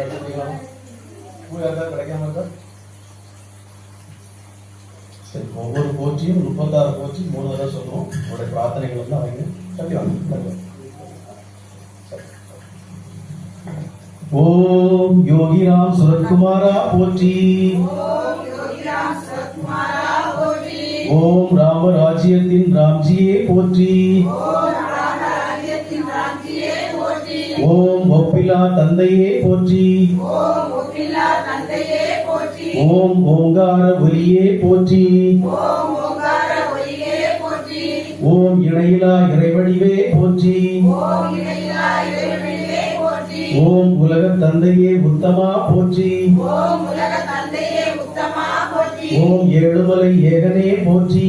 கிடைச்சிருக்கீங்களா பூ யாருக்காவது கிடைக்காம இருக்கா சரி ஒவ்வொரு கோச்சியும் முப்பத்தாறு கோச்சி மூணு தடவை சொல்லுவோம் உங்களுடைய பிரார்த்தனைகள் வந்து அவங்க தள்ளி வாங்க தள்ளி வாங்க. சரி. ஓம் யோகிராம் சுரத்குமாரா போற்றி ஓம் ராமராஜ்யத்தின் ராம்ஜியே போற்றி ஓம் ஒப்பிலா தந்தையே போற்றி. ஓம் ஓங்கார ஒலியே போற்றி. ஓம் இணையிலா இறைவடிவே போற்றி. ஓம் உலக தந்தையே உத்தமா போற்றி. ஓம் ஏழுமலை ஏகனே போற்றி.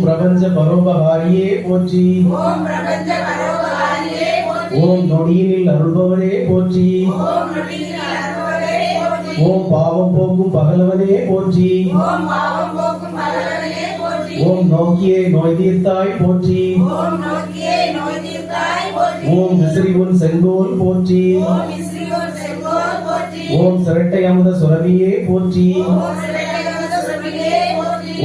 பிரபஞ்ச பரோபகாரியே போற்றி ஓம் பிரபஞ்ச கரோகாரியே போற்றி ஓம் நொடியினில் அருள்பவரே போற்றி ஓம் நொடியில் அருள்வரே போற்றி ஓம் பாவம் போக்கும் பகலவனே போற்றி ஓம் பாவம் போக்கும் போற்றி ஓம் நோக்கியே நோய் தீர்த்தாய் போற்றி ஓம் நோக்கியே நோய் தீர்த்தாய் போற்றி ஓம் செங்கோல் போற்றி ஓம் இஸ்ரியோர் செங்கோல் போற்றி ஓம் சிரட்டை அமுத போற்றி ஓம் சுரபியே போற்றி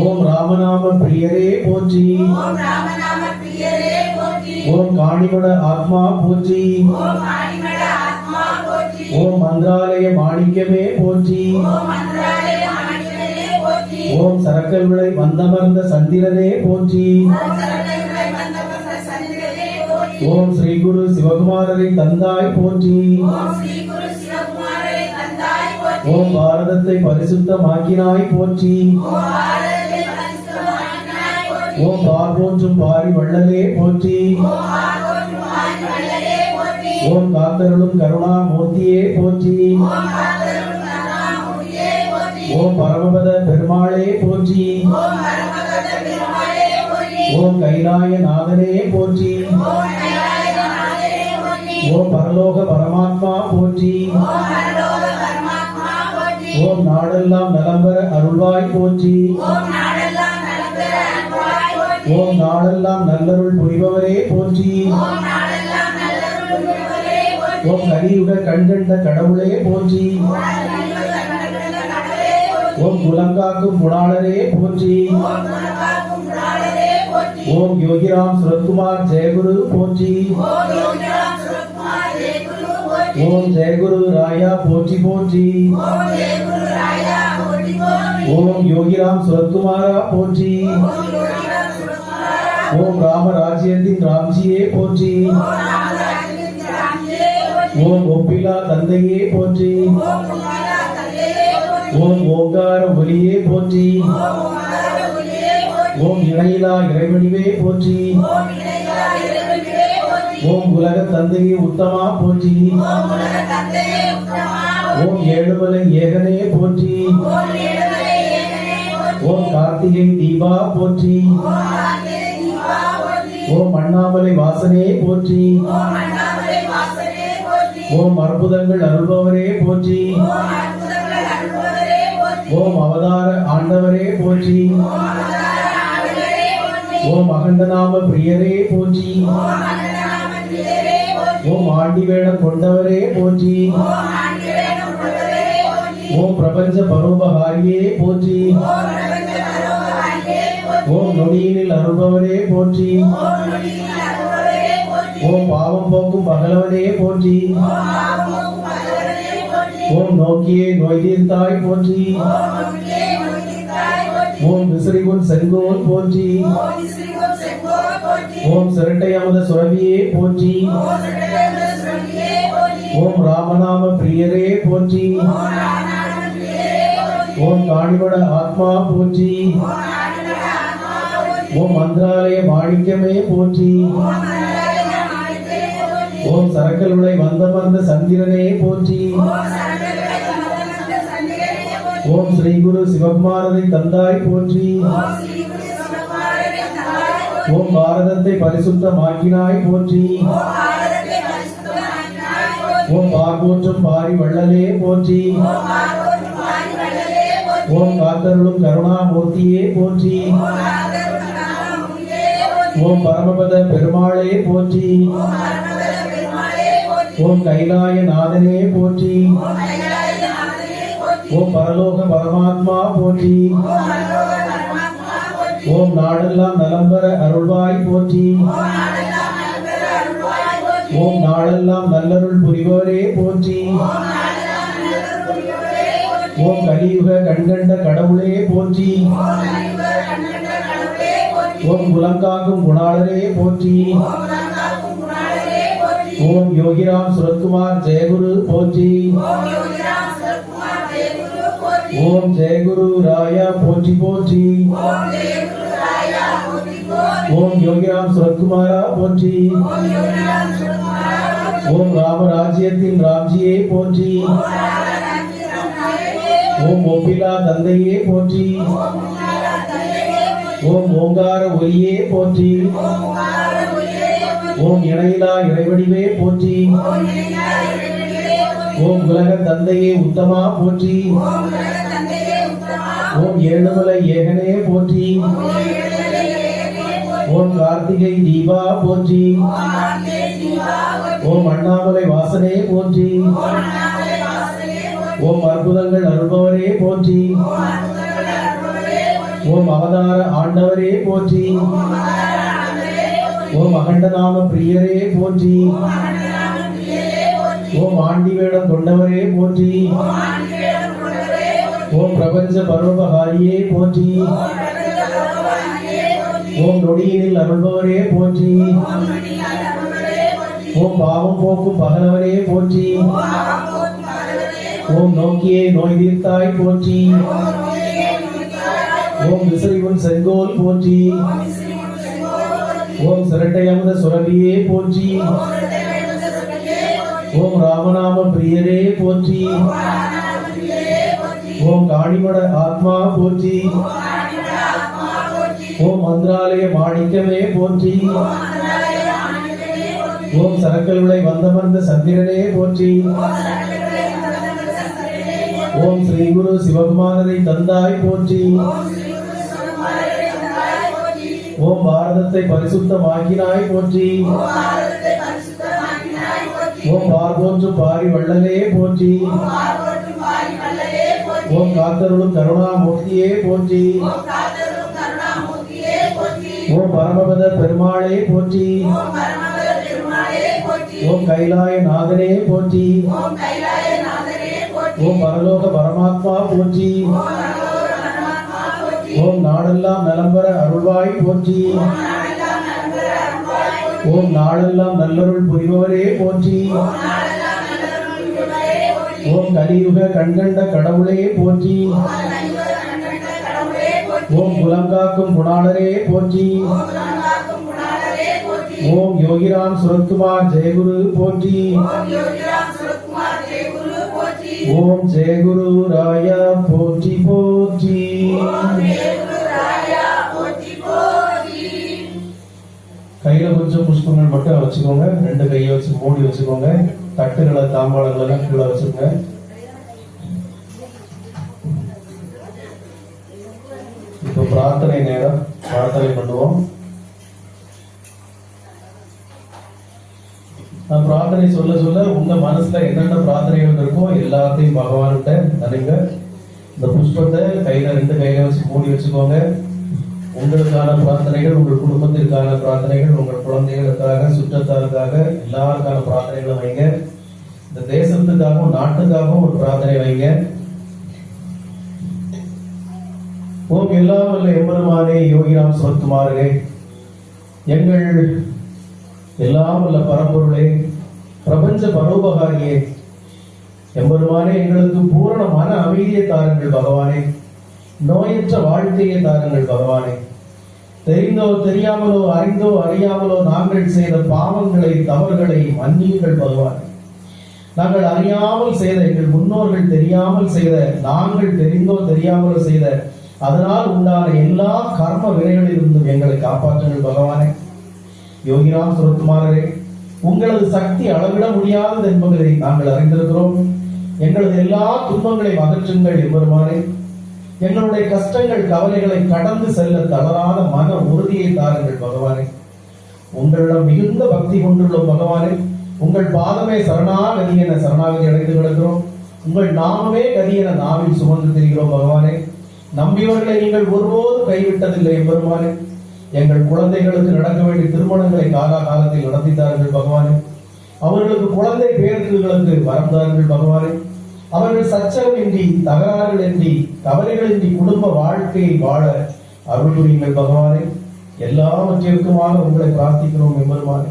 ஓம் ராமநாம பிரியரே போற்றி ஓம் ராமநாம பிரியரே போற்றி ஓம் காணிமட ஆத்மா போற்றி ஓம் மந்திராலய மாணிக்கமே போற்றி ஓம் சரக்கல் விளை வந்தமர்ந்த சந்திரனே போற்றி ஓம் ஸ்ரீ குரு சிவகுமாரரை தந்தாய் போற்றி ஓம் பாரதத்தை பரிசுத்தமாக்கினாய் போற்றி ஓம் பாரதத்தை பாரி வள்ளலே போற்றி. ஓம் காத்தருளும் கருணா மூர்த்தியே போற்றி. ஓம் பரமபத பெருமாளே போற்றி. ஓம் கைலாய நாதனே போற்றி. ஓம் பரலோக பரமாத்மா போற்றி. ஓம் நாடெல்லாம் நலம்பர அருள்வாய் போற்றி. ஓம் நாடெல்லாம் நல்லருள் புரிபவரே போற்றி ஓம் கலியுக கண்கண்ட கடவுளே போற்றி ஓம் குலங்காக்கும் குணாளரே போற்றி ஓம் யோகிராம் சுரத்குமார் ஜெயகுரு போற்றி ஓம் ஜெயகுரு ராயா போற்றி போற்றி ஓம் யோகிராம் சுரத்குமாரா போற்றி ஓம் ராமராஜ்யத்தின் ராம்ஜியே போற்றி ஓம் ஒப்பிலா தந்தையே போற்றி ஓம் ஓங்கார ஒலியே போற்றி ஓம் இணையிலா இறைவடிவே போற்றி ஓம் உலக தந்தையே உத்தமா போற்றி ஓம் ஏழுமலை ஏகனே போற்றி ஓம் கார்த்திகை தீபா போற்றி ஓம் அண்ணாமலை வாசனே போற்றி ஓம் அற்புதங்கள் அருள்பவரே போற்றி ஓம் அவதார ஆண்டவரே போற்றி ஓம் அகண்டநாம பிரியரே போற்றி ஓம் ஆண்டிவேடம் கொண்டவரே போற்றி ஓம் பிரபஞ்ச பரோபகாரியே போற்றி ஓம் நொடியினில் அருள்பவரே போற்றி ஓம் பாவம் போக்கும் பகலவனே போற்றி ஓம் நோக்கியே நோய் தீர்த்தாய் போற்றி ஓம் விசிறிகுன் செங்கோல் போற்றி ஓம் சிரட்டை அமுத சுரபியே போற்றி ஓம் ராமநாம பிரியரே போற்றி ஓம் காணிமட ஆத்மா போற்றி ஓம் மந்திராலய மாணிக்கமே போற்றி. ஓம் மந்தாய சரக்கல் விளை வந்தமர்ந்த சந்திரனே போற்றி. ஓம் சந்திரனே போற்றி ஓம் ஸ்ரீ குரு சிவகுமாரனை தந்தாய் போற்றி. ஓம் பாரதத்தை பரிசுத்தமாக்கினாய் போற்றி. ஓம் பாரதத்தை பாரி வள்ளலே போற்றி. ஓம் காத்தருளும் கருணாமூர்த்தியே போற்றி. ஓம் பரமபத பெருமாளே போற்றி. ஓம் கைலாய நாதனே போற்றி. ஓம் பரலோக பரமாத்மா போற்றி. ஓம் நாடெல்லாம் நலம் பெற அருள்வாய் போற்றி. ஓம் நாடெல்லாம் நல்லருள் புரிவோரே போற்றி. ஓம் கலியுக கண்கண்ட கடவுளே போற்றி. ஓம் கலியுக குலங்காக்கும் குணாளரே போற்றி. ஓம் யோகிராம் சுரத்குமார் ஜெயகுரு போற்றி. ஓம் ஜெயகுரு ராயா போற்றி போற்றி. ஓம் யோகிராம் சுரத்குமாரா போற்றி. ஓம் ராமராஜ்யத்தின் ராம்ஜியை போற்றி. ஓம் ஒப்பிலா தந்தையே போற்றி. ஓம் ஓங்கார ஒலியே போற்றி ஓம் ஒளியே போற்றி. ஓம் இணையிலா இறைவடிவே போற்றி. ஓம் உலக தந்தையே உத்தமா போற்றி. ஓம் ஏழுமலை ஏகனே போற்றி. ஓம் கார்த்திகை தீபா போற்றி. ஓம் அண்ணாமலை வாசனே போற்றி. ஓம் அற்புதங்கள் அருள்பவரே போற்றி. ஓம் அவதார ஆண்டவரே போற்றி. ஓம் அகண்டநாம பிரியரே போற்றி. ஓம் ஆண்டி வேடம் கொண்டவரே போற்றி ஓம் ஆண்டிவேடம் கொண்டவரே போற்றி. ஓம் பிரபஞ்ச பரோபகாரியே போற்றி. ஓம் நொடியினில் அருள்பவரே போற்றி. ஓம் பாவம் போக்கும் பகலவரே போற்றி. ஓம் நோக்கியே நோய் தீர்த்தாய் போற்றி. ஓம் நோயே செங்கோல் போற்றி. ஓம் சிரட்டை அமுத சுரபியே போற்றி. ஓம் ராமநாம பிரியரே போற்றி. ஓம் காணிமட ஆத்மா போற்றி. ஓம் மந்திராலய மாணிக்கமே போற்றி. ஓம் அந்தாய ஆனந்தமே போற்றி ஓம் சரக்கல் விளை வந்தமர்ந்த சந்திரனே போற்றி. ஓம் ஸ்ரீ குரு சிவகுமாரனை தந்தாய் போற்றி ஓம் பாரதத்தை பரிசுத்தமாக்கினாய் போற்றி ஓம் பார்வோற்றும் பாரி வள்ளலே போற்றி ஓம் பார்வோற்றும் பாரி வள்ளலே போற்றி ஓம் காத்தருளும் கருணாமூர்த்தியே போற்றி ஓம் பரமபத பெருமாளே போற்றி ஓம் கைலாய நாதனே போற்றி ஓம் பரலோக பரமாத்மா போற்றி. ஓம் நாடெல்லாம் நலம்பர அருள்வாய் போற்றி. ஓம் நாடெல்லாம் நல்லருள் புரிபவரே போற்றி. ஓம் கலியுக கண்கண்ட கடவுளே போற்றி. ஓம் புலங்காக்கும் குணாளரே போற்றி. ஓம் யோகிராம் சுரத்குமார் ஜெயகுரு போற்றி. ஓம் ஜெயகுரு ராயா போற்றி போற்றி. கையில கொஞ்சம் புஷ்பங்கள் மட்டும் வச்சுக்கோங்க. ரெண்டு கையை வச்சு மூடி வச்சுக்கோங்க. தட்டுகளை தாம்பாளங்கள் எல்லாம் கீழே வச்சுக்கோங்க. இப்போ பிரார்த்தனை நேரம் பிரார்த்தனை பண்ணுவோம். பிரார்த்தனை சொல்ல சொல்ல உங்க மனசுல என்னென்ன பிரார்த்தனைகள் இருக்கோ எல்லாத்தையும் பகவான்கிட்ட நினைங்க இந்த புஷ்பத்தை கையில ரெண்டு கையில வச்சு மூடி வச்சுக்கோங்க. உங்களுக்கான பிரார்த்தனைகள் உங்கள் குடும்பத்திற்கான பிரார்த்தனைகள் உங்கள் குழந்தைகளுக்காக சுற்றத்தாருக்காக எல்லாருக்கான பிரார்த்தனைகளை வைங்க. இந்த தேசத்துக்காகவும் நாட்டுக்காகவும் ஒரு பிரார்த்தனை வைங்க. ஓம் எல்லாம் வல்ல எம்பெருமானே யோகிராம் சொத்துமாறுகே எங்கள் எல்லாம் உள்ள பரம்பொருளே பிரபஞ்ச பரோபகாரியே. எம்பெருமானே எங்களுக்கு பூரண மன அமைதியை தாருங்கள் பகவானே. நோயற்ற வாழ்க்கையை தாருங்கள் பகவானே. தெரிந்தோ தெரியாமலோ அறிந்தோ அறியாமலோ நாங்கள் செய்த பாவங்களை தவறுகளை மன்னியுங்கள் பகவான். நாங்கள் அறியாமல் செய்த எங்கள் முன்னோர்கள் தெரியாமல் செய்த நாங்கள் தெரிந்தோ தெரியாமலோ செய்த அதனால் உண்டான எல்லா கர்ம வினைகளிலிருந்தும் எங்களை காப்பாற்றுங்கள் பகவானே. யோகிராம் சுரத்குமாரரே உங்களது சக்தி அளவிட முடியாதது என்பதை நாங்கள் அறிந்திருக்கிறோம். எங்களது எல்லா துன்பங்களையும் அகற்றுங்கள் எம்பெருமானே. எங்களுடைய கஷ்டங்கள் கவலைகளை கடந்து செல்ல தளராத மன உறுதியை தாருங்கள் பகவானே. உங்களிடம் மிகுந்த பக்தி கொண்டுள்ளோம் பகவானே. உங்கள் பாதமே சரணாகதி என சரணாகதி அடைந்து கிடக்கிறோம். உங்கள் நாமமே கதி என நாவில் சுமந்து திரிகிறோம் பகவானே. நம்பியவர்களை நீங்கள் ஒருபோதும் கைவிட்டதில்லை பெருமானே எங்கள் குழந்தைகளுக்கு நடக்க வேண்டிய திருமணங்களை காலா காலத்தில் நடத்தித்தார்கள் பகவானே. அவர்களுக்கு குழந்தை பேர்களுக்கு வரம் பகவானே. அவர்கள் சச்சரவின்றி தகராறுகளின்றி கவலைகளின்றி குடும்ப வாழ்க்கையை வாழ அருள் புரியுங்கள் பகவானே. எல்லாவற்றிற்குமாக உங்களை பிரார்த்திக்கிறோம் எம்பெருமானே.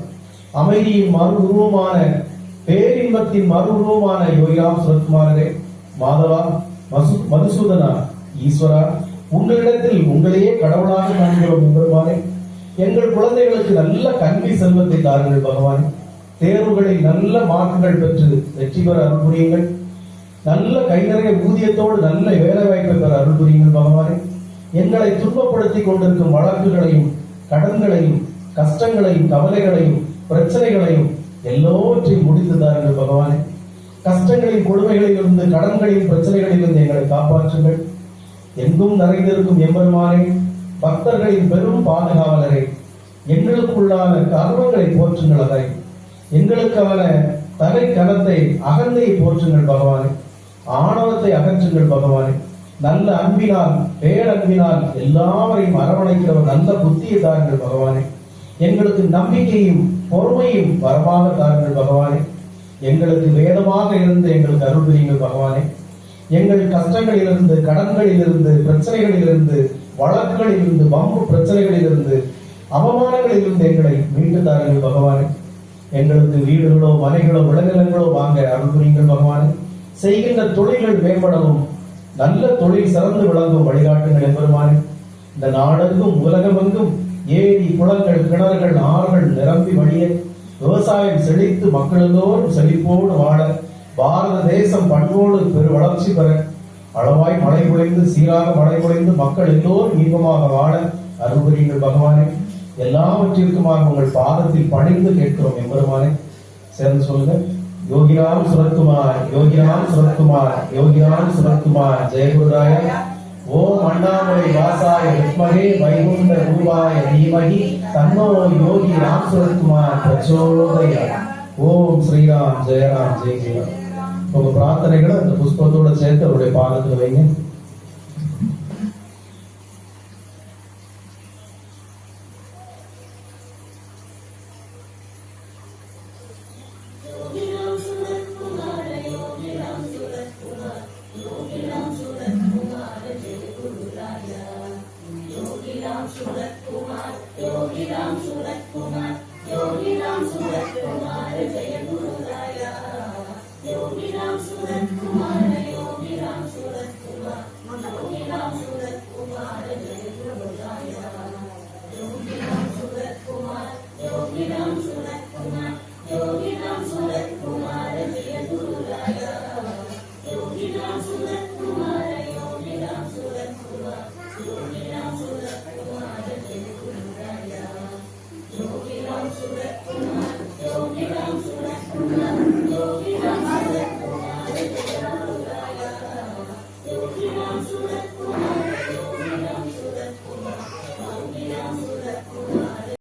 அமைதியின் மறு உருவமான பேரின்பத்தின் மறு உருவமான யோகிராம் சுரத்குமாரரே மாதவா மசு மதுசூதனா ஈஸ்வரா உங்களிடத்தில் உங்களையே கடவுளாக காண்கிறோம் பெருமானே எங்கள் குழந்தைகளுக்கு நல்ல கல்வி செல்வத்தை தாருங்கள் பகவான். தேர்வுகளில் நல்ல மார்க்குகள் பெற்று வெற்றி பெற அருள் புரியுங்கள். நல்ல கை நிறைய ஊதியத்தோடு நல்ல வேலை வாய்ப்பை பெற அருள் புரியுங்கள் பகவானே. எங்களை துன்பப்படுத்தி கொண்டிருக்கும் வழக்குகளையும் கடன்களையும் கஷ்டங்களையும் கவலைகளையும் பிரச்சனைகளையும் எல்லோற்றையும் முடித்து தாருங்கள் பகவானே. கஷ்டங்களின் கொடுமைகளில் இருந்து கடன்களின் பிரச்சனைகளில் இருந்து எங்களை காப்பாற்றுங்கள். எங்கும் நிறைந்திருக்கும் எம்பெருமானே பக்தர்களின் பெரும் பாதுகாவலரே. எங்களுக்குள்ளான கர்வங்களை போற்றுங்கள் அதை எங்களுக்கான தலை கணத்தை அகந்தையை போற்றுங்கள் பகவானே. ஆணவத்தை அகற்றுங்கள் பகவானே. நல்ல அன்பினால் பேரன்பினால் எல்லாவரையும் அரவணைக்கிறவர் நல்ல புத்தியை தாருங்கள் பகவானே. எங்களுக்கு நம்பிக்கையும் பொறுமையும் வரமாக தாருங்கள் பகவானே. எங்களுக்கு வேதமாக இருந்து எங்களுக்கு அருள் புரியுங்கள் பகவானே. எங்கள் கஷ்டங்களிலிருந்து கடன்களிலிருந்து பிரச்சனைகளிலிருந்து வழக்குகளிலிருந்து வம்பு பிரச்சனைகளிலிருந்து அவமானங்களிலிருந்து எங்களை மீண்டு தாருங்கள் பகவானே. எங்களுக்கு வீடுகளோ மனைகளோ விளைநிலங்களோ வாங்க அருள் புரியுங்கள் பகவானே. செய்கின்ற தொழில்கள் மேம்படவும் நல்ல தொழில் சிறந்து விளங்கும் வழிகாட்டுங்கள் எம்பெருமானே. இந்த நாடெங்கும் உலகமெங்கும் ஏரி குளங்கள் கிணறுகள் ஆறுகள் நிரம்பி வழிய விவசாயம் செழித்து மக்களெல்லோரும் செழிப்போடு வாழ பாரத தேசம் பண்போடு பெரு வளர்ச்சி பெற அளவாய் மழை பொழிந்து சீராக மழை பொழிந்து மக்கள் எல்லோரும் இன்பமாக வாழ அருள்புரியுங்கள் பகவானே. எல்லாவற்றிற்குமாக உங்கள் பாதத்தில் பணிந்து கேட்கிறோம் எம்பெருமானே. சேர்ந்து சொல்லுங்க யோகிராம் சுரத்குமார் யோகிராம் சுரத்குமார் யோகிராம் சுரத்குமார் ஜெயகுருதாய ஓம் அண்ணாமலை வாசாய வித்மகே வைகுண்ட ரூபாய தீமகி தன்னோ யோகி ராம் சுரத்குமார் பிரச்சோதய ஓம் ஸ்ரீராம் ஜெயராம் ஜெய் ஜெயராம் உங்க பிரார்த்தனைகளை அந்த புஷ்பத்தோட சேர்த்து அவருடைய பாதத்தில் வைங்க.